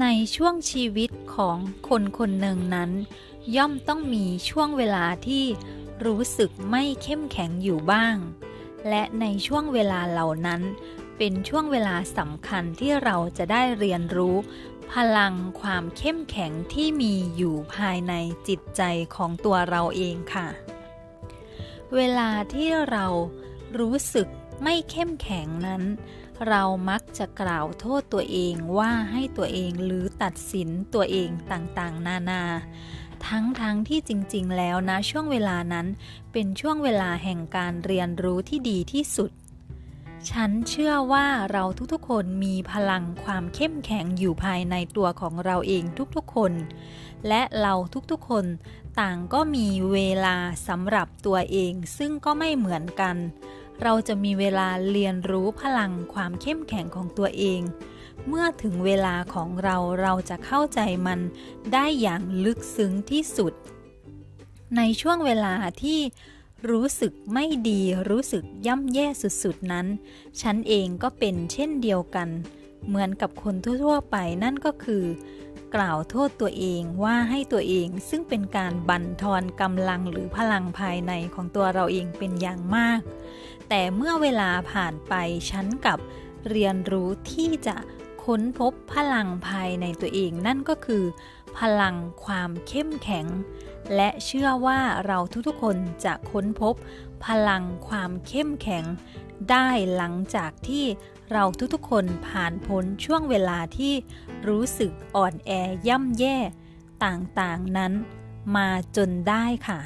ในช่วงชีวิตของคนคนหนึ่งนั้น ย่อมต้องมีช่วงเวลาที่รู้สึกไม่เข้มแข็งอยู่บ้าง และในช่วงเวลาเหล่านั้น เป็นช่วงเวลาสำคัญที่เราจะได้เรียนรู้ พลังความเข้มแข็งที่มีอยู่ภายในจิตใจของตัวเราเองค่ะ เวลาที่เรารู้สึก ไม่เข้มแข็งนั้น เรามักจะกล่าวโทษตัวเองว่าให้ตัวเองหรือตัดสินตัวเองต่างๆ นานา ทั้งๆทที่จริงๆ แล้วนะช่วงเวลานั้น เป็นช่วงเวลาแห่งการเรียนรู้ที่ดีที่สุด ฉันเชื่อว่าเราทุกๆ คนมีพลังความเข้มแข็งอยู่ภายในตัวของเราเองทุกๆ คน และเราทุกๆ คนต่างก็มีเวลาสำหรับตัวเองซึ่งก็ไม่เหมือนกัน เราจะมีเวลาเรียนรู้พลังความเข้มแข็งของตัวเอง เมื่อถึงเวลาของเราเราจะเข้าใจมันได้อย่างลึกซึ้งที่สุด ในช่วงเวลาที่รู้สึกไม่ดีรู้สึกย่ำแย่สุดๆนั้น ฉันเองก็เป็นเช่นเดียวกัน เหมือนกับคนทั่วๆไปนั่นก็คือ กล่าวโทษตัวเองว่าให้ตัวเองซึ่งเป็นการบั่นทอนกำลังหรือพลังภายในของตัวเราเองเป็นอย่างมาก แต่เมื่อเวลาผ่านไปฉันกับเรียนรู้ที่จะค้นพบพลังภายในตัวเองนั่นก็คือ พลังความเข้มแข็ง และเชื่อว่าเราทุกๆคนจะค้นพบ พลังความเข้มแข็ง ได้หลังจากที่เราทุกๆคนผ่านพ้นช่วงเวลาที่รู้สึกอ่อนแอย่ำแย่ ต่างๆนั้น มาจนได้ค่ะ